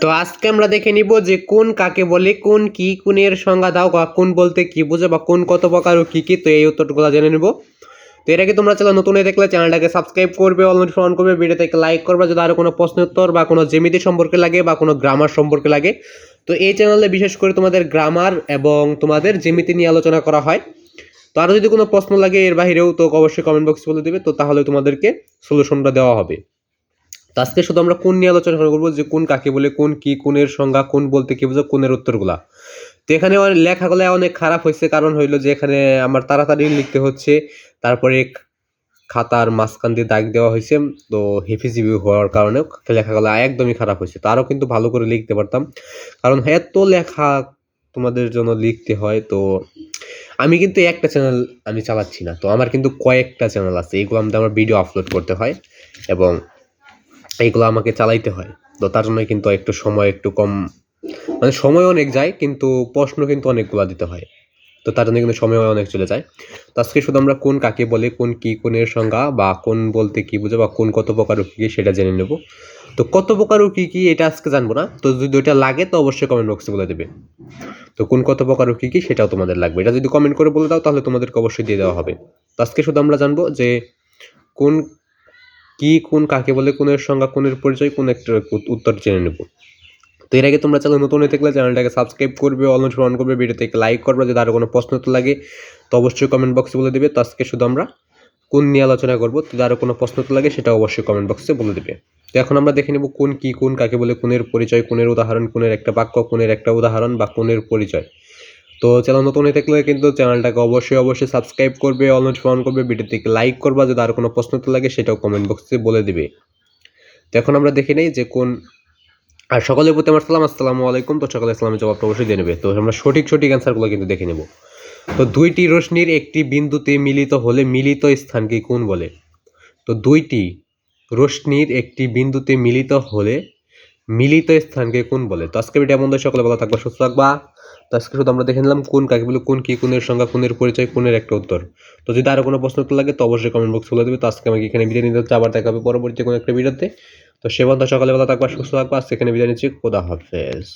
তো আজকে আমরা দেখে নিব যে কোন কাকে বলে, কোন কি, কোনের সংজ্ঞা দাও, বা কোন বলতে কি বোঝে, বা কোন কত প্রকার ও কি কি, তো এই উত্তরগুলো জেনে নিব। তো এর আগে তোমরা চ্যানেল নতুন দেখলে চ্যানেলটাকে সাবস্ক্রাইব করবে ফোন করবে, ভিডিওতে লাইক করবে, যদি আরও কোনো প্রশ্ন উত্তর বা কোনো জেমিতি সম্পর্কে লাগে, বা কোনো গ্রামার সম্পর্কে লাগে। তো এই চ্যানেলে বিশেষ করে তোমাদের গ্রামার এবং তোমাদের জেমিতি নিয়ে আলোচনা করা হয়। তো আরও যদি কোনো প্রশ্ন লাগে এর বাইরেও তো অবশ্যই কমেন্ট বক্সে বলে দেবে, তো তাহলে তোমাদেরকে সলিউশনটা দেওয়া হবে। তো আজকে শুধু আমরা কোন নিয়ে আলোচনা করব? যে কোন কাকে বলে, কোন কি, কোনের সংজ্ঞা, কোন বলতে কি বোঝো, কোনের উত্তরগুলা। তো এখানে লেখাগুলো অনেক খারাপ হয়েছে, কারণ হইল যে এখানে আমার তাড়াতাড়ি লিখতে হচ্ছে। তারপরে খাতার মাঝখান দিয়ে দাগ দেওয়া হয়েছে, তো হেফিজিবি হওয়ার কারণে লেখাগুলো একদমই খারাপ হয়েছে। তো আরও কিন্তু ভালো করে লিখতে পারতাম। কারণ এত লেখা তোমাদের জন্য লিখতে হয়, তো আমি কিন্তু একটা চ্যানেল আমি চালাচ্ছি না। তো আমার কিন্তু কয়েকটা চ্যানেল আছে এইগুলো আমাদের আমার ভিডিও আপলোড করতে হয় এবং এইগুলো আমাকে চালাইতে হয়। তো তার জন্য কিন্তু একটু সময় একটু কম মানে সময় অনেক যায়, কিন্তু প্রশ্ন কিন্তু অনেকগুলো দিতে হয়। তো তার জন্য কিন্তু সময় অনেক চলে যায়। তো আজকে শুধু আমরা কোন কাকে বলে, কোন কি, কোনের সংজ্ঞা, বা কোন বলতে কি বোঝে, বা কোন কত প্রকার কি কি, সেটা জেনে নেব। তো কত প্রকার ও কি কি, এটা আজকে জানব না। তো যদি ওইটা লাগে, তো অবশ্যই কমেন্ট বক্সে বলে দেবে। তো কোন কত প্রকার ও কি কি, সেটাও তোমাদের লাগবে। এটা যদি কমেন্ট করে বলে দাও, তাহলে তোমাদেরকে অবশ্যই দিয়ে দেওয়া হবে। তো আজকে শুধু আমরা জানব যে কোন কি, কোন, কাকে বলে, কোনের সংজ্ঞা, কোনের পরিচয়, কোন একটা উত্তর জেনে নেব। তো এর আগে তোমরা চ্যানেল নতুন হয়ে থাকলে চ্যানেলটাকে সাবস্ক্রাইব করবে অল অন করবে ভিডিওতে লাইক করবে, যদি আরও কোনো প্রশ্ন তো লাগে, তো অবশ্যই কমেন্ট বক্সে বলে দেবে। তো আজকে শুধু আমরা কোন নিয়ে আলোচনা করব, যদি আরও কোনো প্রশ্ন তো লাগে সেটা অবশ্যই কমেন্ট বক্সে বলে দেবে। তো এখন আমরা দেখে নেব কোন, কি, কোন, কাকে বলে, কোনের পরিচয়, কোনের উদাহরণ, কোনের একটা বাক্য, কোনের একটা উদাহরণ বা কোনের পরিচয়। তো চ্যানেল নতুন হয়ে থাকলে কিন্তু চ্যানেলটাকে অবশ্যই অবশ্যই সাবস্ক্রাইব করবে অল ফোন করবে ভিডিওতে লাইক করবা যদি আর কোনো প্রশ্ন তো লাগে সেটাও কমেন্ট বক্সে বলে দিবে। তো এখন আমরা দেখে নেই যে কোন আর সকলের প্রতি আমার সালাম, আসসালামু আলাইকুম। তো সকলে ইসলামের জবাবটা অবশ্যই দিয়ে নেবে। তো আমরা সঠিক সঠিক অ্যান্সারগুলো কিন্তু দেখে নেব। তো দুইটি রশ্মির একটি বিন্দুতে মিলিত হলে মিলিত স্থানকে কোন বলে? তো দুইটি রশ্মির একটি বিন্দুতে মিলিত হলে মিলিত স্থানকে কোন বলে? তো আজকে ভিডিও বন্ধু সকলে ভালো থাকবা, সুস্থ থাকবা। আজকে শুধু আমরা দেখে নিলাম কোন কাকে বলে, কোন কি, কোনের সংখ্যা কোনের পরিচয়, কোনের একটা উত্তর। তো যদি আরও কোনো প্রশ্ন লাগে, তো অবশ্যই কমেন্ট বক্স বলে দেবে। তো আজকে আমাকে এখানে বিদায় নিতে হচ্ছে। আবার দেখা হবে পরবর্তী কোনো একটা ভিডিওতে। তো সে বন্ধ সকালবেলা ভালো থাকবা, সুস্থ থাকবা। আজকে এখানে বিদায় নিচ্ছি। খোদা হাফেজ।